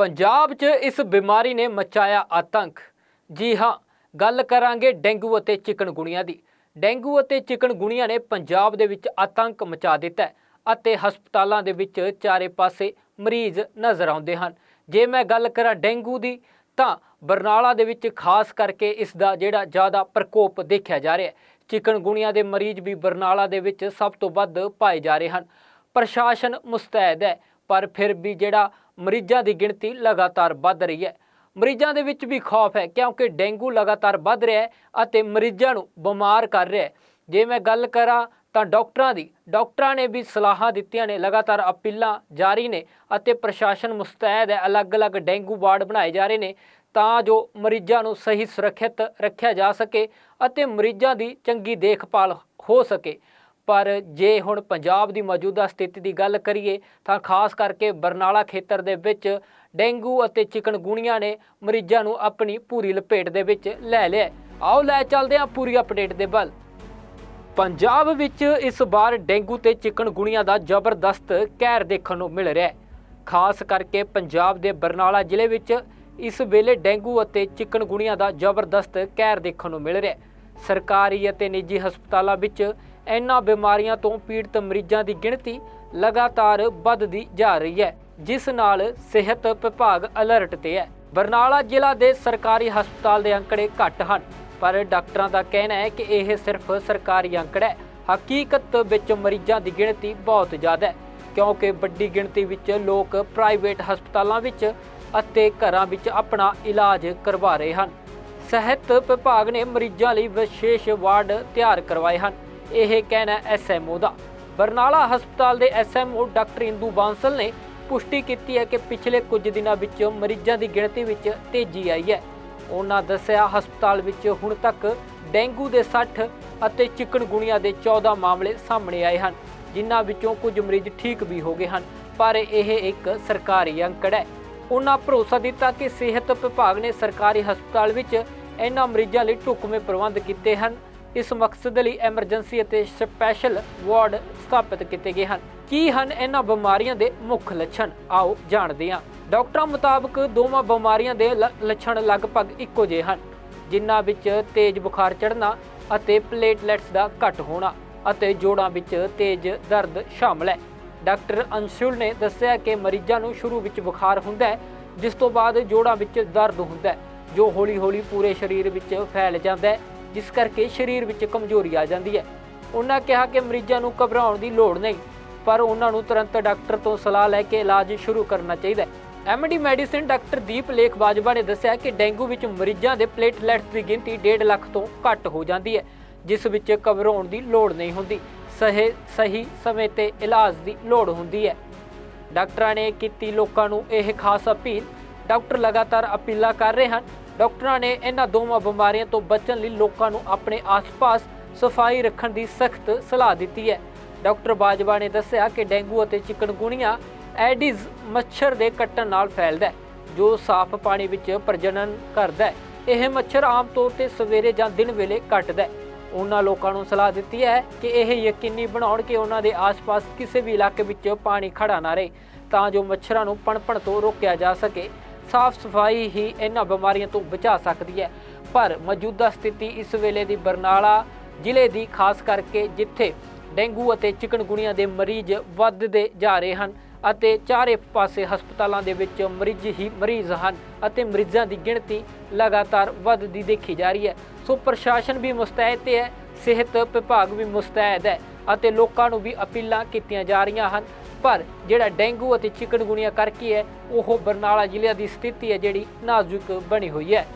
ਪੰਜਾਬ 'ਚ ਇਸ ਬਿਮਾਰੀ ਨੇ ਮਚਾਇਆ ਆਤੰਕ। ਜੀ ਹਾਂ, ਗੱਲ ਕਰਾਂਗੇ ਡੇਂਗੂ ਅਤੇ ਚਿਕਨਗੁਣੀਆ ਦੀ। ਡੇਂਗੂ ਅਤੇ ਚਿਕਨਗੁਣੀਆ ਨੇ ਪੰਜਾਬ ਦੇ ਵਿੱਚ ਆਤੰਕ ਮਚਾ ਦਿੱਤਾ ਹੈ ਅਤੇ ਹਸਪਤਾਲਾਂ ਦੇ ਵਿੱਚ ਚਾਰੇ ਪਾਸੇ ਮਰੀਜ਼ ਨਜ਼ਰ ਆਉਂਦੇ ਹਨ। ਜੇ ਮੈਂ ਗੱਲ ਕਰਾਂ ਡੇਂਗੂ ਦੀ, ਤਾਂ ਬਰਨਾਲਾ ਦੇ ਵਿੱਚ ਖਾਸ ਕਰਕੇ ਇਸ ਦਾ ਜਿਹੜਾ ਜ਼ਿਆਦਾ ਪ੍ਰਕੋਪ ਦੇਖਿਆ ਜਾ ਰਿਹਾ ਹੈ। ਚਿਕਨਗੁਣੀਆ ਦੇ ਮਰੀਜ਼ ਵੀ ਬਰਨਾਲਾ ਦੇ ਵਿੱਚ ਸਭ ਤੋਂ ਵੱਧ ਪਾਏ ਜਾ ਰਹੇ ਹਨ। ਪ੍ਰਸ਼ਾਸਨ ਮੁਸਤੈਦ ਹੈ, ਪਰ ਫਿਰ ਵੀ ਜਿਹੜਾ ਮਰੀਜ਼ਾਂ ਦੀ ਗਿਣਤੀ ਲਗਾਤਾਰ ਵੱਧ ਰਹੀ ਹੈ। ਮਰੀਜ਼ਾਂ ਦੇ ਵਿੱਚ ਵੀ ਖੌਫ ਹੈ, ਕਿਉਂਕਿ ਡੇਂਗੂ ਲਗਾਤਾਰ ਵੱਧ ਰਿਹਾ ਹੈ ਅਤੇ ਮਰੀਜ਼ਾਂ ਨੂੰ ਬਿਮਾਰ ਕਰ ਰਿਹਾ ਹੈ। ਜੇ ਮੈਂ ਗੱਲ ਕਰਾਂ ਤਾਂ ਡਾਕਟਰਾਂ ਦੀ, ਡਾਕਟਰਾਂ ਨੇ ਵੀ ਸਲਾਹਾਂ ਦਿੱਤੀਆਂ ਨੇ, ਲਗਾਤਾਰ ਅਪੀਲਾਂ ਜਾਰੀ ਨੇ ਅਤੇ ਪ੍ਰਸ਼ਾਸਨ ਮੁਸਤੈਦ ਹੈ, ਅਲੱਗ-ਅਲੱਗ ਡੇਂਗੂ ਵਾਰਡ ਬਣਾਏ ਜਾ ਰਹੇ ਨੇ ਤਾਂ ਜੋ ਮਰੀਜ਼ਾਂ ਨੂੰ ਸਹੀ ਸੁਰੱਖਿਅਤ ਰੱਖਿਆ ਜਾ ਸਕੇ ਅਤੇ ਮਰੀਜ਼ਾਂ ਦੀ ਚੰਗੀ ਦੇਖਭਾਲ ਹੋ ਸਕੇ। ਪਰ ਜੇ ਹੁਣ ਪੰਜਾਬ ਦੀ ਮੌਜੂਦਾ ਸਥਿਤੀ ਦੀ ਗੱਲ ਕਰੀਏ, ਤਾਂ ਖਾਸ ਕਰਕੇ ਬਰਨਾਲਾ ਖੇਤਰ ਦੇ ਵਿੱਚ ਡੇਂਗੂ ਅਤੇ ਚਿਕਨਗੁਣੀਆ ਨੇ ਮਰੀਜ਼ਾਂ ਨੂੰ ਆਪਣੀ ਪੂਰੀ ਲਪੇਟ ਦੇ ਵਿੱਚ ਲੈ ਲਿਆ ਆਓ ਲੈ ਚੱਲਦੇ ਹਾਂ ਪੂਰੀ ਅਪਡੇਟ ਦੇ ਵੱਲ। ਪੰਜਾਬ ਵਿੱਚ ਇਸ ਵਾਰ ਡੇਂਗੂ ਤੇ ਚਿਕਨਗੁਣੀਆ ਦਾ ਜ਼ਬਰਦਸਤ ਕਹਿਰ ਦੇਖਣ ਨੂੰ ਮਿਲ ਰਿਹਾ ਹੈ। ਖਾਸ ਕਰਕੇ ਪੰਜਾਬ ਦੇ ਬਰਨਾਲਾ ਜ਼ਿਲ੍ਹੇ ਵਿੱਚ ਇਸ ਵੇਲੇ ਡੇਂਗੂ ਅਤੇ ਚਿਕਨਗੁਣੀਆ ਦਾ ਜ਼ਬਰਦਸਤ ਕਹਿਰ ਦੇਖਣ ਨੂੰ ਮਿਲ ਰਿਹਾ ਹੈ। ਸਰਕਾਰੀ ਅਤੇ ਨਿੱਜੀ ਹਸਪਤਾਲਾਂ ਵਿੱਚ ਇਹਨਾਂ ਬਿਮਾਰੀਆਂ ਤੋਂ ਪੀੜਤ ਮਰੀਜ਼ਾਂ ਦੀ ਗਿਣਤੀ ਲਗਾਤਾਰ ਵੱਧਦੀ ਜਾ ਰਹੀ ਹੈ, ਜਿਸ ਨਾਲ ਸਿਹਤ ਵਿਭਾਗ ਅਲਰਟ ਤੇ ਹੈ। ਬਰਨਾਲਾ ਜ਼ਿਲ੍ਹਾ ਦੇ ਸਰਕਾਰੀ ਹਸਪਤਾਲ ਦੇ ਅੰਕੜੇ ਘੱਟ ਹਨ, ਪਰ ਡਾਕਟਰਾਂ ਦਾ ਕਹਿਣਾ ਹੈ ਕਿ ਇਹ ਸਿਰਫ ਸਰਕਾਰੀ ਅੰਕੜਾ ਹੈ। ਹਕੀਕਤ ਵਿੱਚ ਮਰੀਜ਼ਾਂ ਦੀ ਗਿਣਤੀ ਬਹੁਤ ਜ਼ਿਆਦਾ ਹੈ, ਕਿਉਂਕਿ ਵੱਡੀ ਗਿਣਤੀ ਵਿੱਚ ਲੋਕ ਪ੍ਰਾਈਵੇਟ ਹਸਪਤਾਲਾਂ ਵਿੱਚ ਅਤੇ ਘਰਾਂ ਵਿੱਚ ਆਪਣਾ ਇਲਾਜ ਕਰਵਾ ਰਹੇ ਹਨ। ਸਿਹਤ ਵਿਭਾਗ ਨੇ ਮਰੀਜ਼ਾਂ ਲਈ ਵਿਸ਼ੇਸ਼ ਵਾਰਡ ਤਿਆਰ ਕਰਵਾਏ ਹਨ। ਇਹ ਕਹਿਣਾ ਐਸਐਮਓ ਦਾ। ਬਰਨਾਲਾ ਹਸਪਤਾਲ ਦੇ ਐਸਐਮਓ ਡਾਕਟਰ ਇੰਦੂ ਬਾਂਸਲ ਨੇ ਪੁਸ਼ਟੀ ਕੀਤੀ ਹੈ ਕਿ ਪਿਛਲੇ ਕੁਝ ਦਿਨਾਂ ਵਿੱਚ ਮਰੀਜ਼ਾਂ ਦੀ ਗਿਣਤੀ ਵਿੱਚ ਤੇਜ਼ੀ ਆਈ ਹੈ। ਉਹਨਾਂ ਦੱਸਿਆ, ਹਸਪਤਾਲ ਵਿੱਚ ਹੁਣ ਤੱਕ ਡੇਂਗੂ ਦੇ 60 ਅਤੇ ਚਿਕਨਗੁਣੀਆ ਦੇ 14 ਮਾਮਲੇ ਸਾਹਮਣੇ ਆਏ ਹਨ, ਜਿਨ੍ਹਾਂ ਵਿੱਚੋਂ ਕੁਝ ਮਰੀਜ਼ ਠੀਕ ਵੀ ਹੋ ਗਏ ਹਨ, ਪਰ ਇਹ ਇੱਕ ਸਰਕਾਰੀ ਅੰਕੜ ਹੈ। ਉਹਨਾਂ ਭਰੋਸਾ ਦਿੱਤਾ ਕਿ ਸਿਹਤ ਵਿਭਾਗ ਨੇ ਸਰਕਾਰੀ ਹਸਪਤਾਲ ਵਿੱਚ ਇਹਨਾਂ ਮਰੀਜ਼ਾਂ ਲਈ ਢੁਕਵੇਂ ਪ੍ਰਬੰਧ ਕੀਤੇ ਹਨ। ਇਸ ਮਕਸਦ ਲਈ ਐਮਰਜੈਂਸੀ ਅਤੇ ਸਪੈਸ਼ਲ ਵਾਰਡ ਸਥਾਪਿਤ ਕੀਤੇ ਗਏ ਹਨ। ਕੀ ਹਨ ਇਹਨਾਂ ਬਿਮਾਰੀਆਂ ਦੇ ਮੁੱਖ ਲੱਛਣ? ਆਓ ਜਾਣਦੇ ਹਾਂ। ਡਾਕਟਰਾਂ ਮੁਤਾਬਕ ਦੋਵਾਂ ਬਿਮਾਰੀਆਂ ਦੇ ਲ- ਲੱਛਣ ਲਗਭਗ ਇੱਕੋ ਜਿਹੇ ਹਨ, ਜਿਨ੍ਹਾਂ ਵਿੱਚ ਤੇਜ਼ ਬੁਖਾਰ ਚੜ੍ਹਨਾ ਅਤੇ ਪਲੇਟਲੈਟਸ ਦਾ ਘੱਟ ਹੋਣਾ ਅਤੇ ਜੋੜਾਂ ਵਿੱਚ ਤੇਜ਼ ਦਰਦ ਸ਼ਾਮਲ ਹੈ। ਡਾਕਟਰ ਅੰਸ਼ੁਲ ਨੇ ਦੱਸਿਆ ਕਿ ਮਰੀਜ਼ਾਂ ਨੂੰ ਸ਼ੁਰੂ ਵਿੱਚ ਬੁਖਾਰ ਹੁੰਦਾ ਹੈ, ਜਿਸ ਤੋਂ ਬਾਅਦ ਜੋੜਾਂ ਵਿੱਚ ਦਰਦ ਹੁੰਦਾ ਹੈ, ਜੋ ਹੌਲੀ-ਹੌਲੀ ਪੂਰੇ ਸਰੀਰ ਵਿੱਚ ਫੈਲ ਜਾਂਦਾ ਹੈ ਜਿਸ ਕਰਕੇ ਸਰੀਰ ਵਿੱਚ ਕਮਜ਼ੋਰੀ ਆ ਜਾਂਦੀ ਹੈ। ਉਹਨਾਂ ਕਿਹਾ ਕਿ ਮਰੀਜ਼ਾਂ ਨੂੰ ਘਬਰਾਉਣ ਦੀ ਲੋੜ ਨਹੀਂ, ਪਰ ਉਹਨਾਂ ਨੂੰ ਤੁਰੰਤ ਡਾਕਟਰ ਤੋਂ ਸਲਾਹ ਲੈ ਕੇ ਇਲਾਜ ਸ਼ੁਰੂ ਕਰਨਾ ਚਾਹੀਦਾ ਹੈ। ਐਮਡੀ ਮੈਡੀਸਿਨ ਡਾਕਟਰ ਦੀਪ ਲੇਖ ਬਾਜਵਾ ਨੇ ਦੱਸਿਆ ਕਿ ਡੇਂਗੂ ਵਿੱਚ ਮਰੀਜ਼ਾਂ ਦੇ ਪਲੇਟਲੈਟਸ ਦੀ ਗਿਣਤੀ 1.5 ਲੱਖ ਤੋਂ ਘੱਟ ਹੋ ਜਾਂਦੀ ਹੈ, ਜਿਸ ਵਿੱਚ ਘਬਰਾਉਣ ਦੀ ਲੋੜ ਨਹੀਂ ਹੁੰਦੀ, ਸਹੀ ਸਹੀ ਸਮੇਂ ਤੇ ਇਲਾਜ ਦੀ ਲੋੜ ਹੁੰਦੀ ਹੈ। ਡਾਕਟਰਾਂ ਨੇ ਕੀਤੀ ਲੋਕਾਂ ਨੂੰ ਇਹ ਖਾਸ ਅਪੀਲ। ਡਾਕਟਰ ਲਗਾਤਾਰ ਅਪੀਲਾਂ ਕਰ ਰਹੇ ਹਨ ਡਾਕਟਰਾਂ ਨੇ ਇਹਨਾਂ ਦੋਵਾਂ ਬਿਮਾਰੀਆਂ ਤੋਂ ਬਚਣ ਲਈ ਲੋਕਾਂ ਨੂੰ ਆਪਣੇ ਆਸ-ਪਾਸ ਸਫ਼ਾਈ ਰੱਖਣ ਦੀ ਸਖਤ ਸਲਾਹ ਦਿੱਤੀ ਹੈ। ਡਾਕਟਰ ਬਾਜਵਾ ਨੇ ਦੱਸਿਆ ਕਿ ਡੇਂਗੂ ਅਤੇ ਚਿਕਨਗੁਣੀਆ ਐਡੀਜ਼ ਮੱਛਰ ਦੇ ਕੱਟਣ ਨਾਲ ਫੈਲਦਾ ਹੈ, ਜੋ ਸਾਫ਼ ਪਾਣੀ ਵਿੱਚ ਪ੍ਰਜਨਨ ਕਰਦਾ ਹੈ। ਇਹ ਮੱਛਰ ਆਮ ਤੌਰ ਤੇ ਸਵੇਰੇ ਜਾਂ ਦਿਨ ਵੇਲੇ ਕੱਟਦਾ ਹੈ। ਉਹਨਾਂ ਲੋਕਾਂ ਨੂੰ ਸਲਾਹ ਦਿੱਤੀ ਹੈ ਕਿ ਇਹ ਯਕੀਨੀ ਬਣਾਉਣ ਕਿ ਉਹਨਾਂ ਦੇ ਆਸ-ਪਾਸ ਕਿਸੇ ਵੀ ਇਲਾਕੇ ਵਿੱਚ ਪਾਣੀ ਖੜਾ ਨਾ ਰਹੇ, ਤਾਂ ਜੋ ਮੱਛਰਾਂ ਨੂੰ ਪਣਪਣ ਤੋਂ ਰੋਕਿਆ ਜਾ ਸਕੇ। ਸਾਫ਼ ਸਫ਼ਾਈ ਹੀ ਇਹਨਾਂ ਬਿਮਾਰੀਆਂ ਤੋਂ ਬਚਾ ਸਕਦੀ ਹੈ। ਪਰ ਮੌਜੂਦਾ ਸਥਿਤੀ ਇਸ ਵੇਲੇ ਦੀ ਬਰਨਾਲਾ ਜ਼ਿਲ੍ਹੇ ਦੀ, ਖਾਸ ਕਰਕੇ ਜਿੱਥੇ ਡੇਂਗੂ ਅਤੇ ਚਿਕਨਗੁਣੀਆ ਦੇ ਮਰੀਜ਼ ਵੱਧਦੇ ਜਾ ਰਹੇ ਹਨ ਅਤੇ ਚਾਰੇ ਪਾਸੇ ਹਸਪਤਾਲਾਂ ਦੇ ਵਿੱਚ ਮਰੀਜ਼ ਹੀ ਮਰੀਜ਼ ਹਨ ਅਤੇ ਮਰੀਜ਼ਾਂ ਦੀ ਗਿਣਤੀ ਲਗਾਤਾਰ ਵੱਧਦੀ ਦੇਖੀ ਜਾ ਰਹੀ ਹੈ। ਸੋ ਪ੍ਰਸ਼ਾਸਨ ਵੀ ਮੁਸਤੈਦ ਹੈ ਸਿਹਤ ਵਿਭਾਗ ਵੀ ਮੁਸਤੈਦ ਹੈ ਅਤੇ ਲੋਕਾਂ ਨੂੰ ਵੀ ਅਪੀਲਾਂ ਕੀਤੀਆਂ ਜਾ ਰਹੀਆਂ ਹਨ। ਪਰ ਜਿਹੜਾ ਡੇਂਗੂ ਅਤੇ ਚਿਕਨਗੁਣੀਆ ਕਰਕੇ ਹੈ, ਉਹ ਬਰਨਾਲਾ ਜ਼ਿਲ੍ਹੇ ਦੀ ਸਥਿਤੀ ਹੈ ਜਿਹੜੀ ਨਾਜ਼ੁਕ ਬਣੀ ਹੋਈ ਹੈ।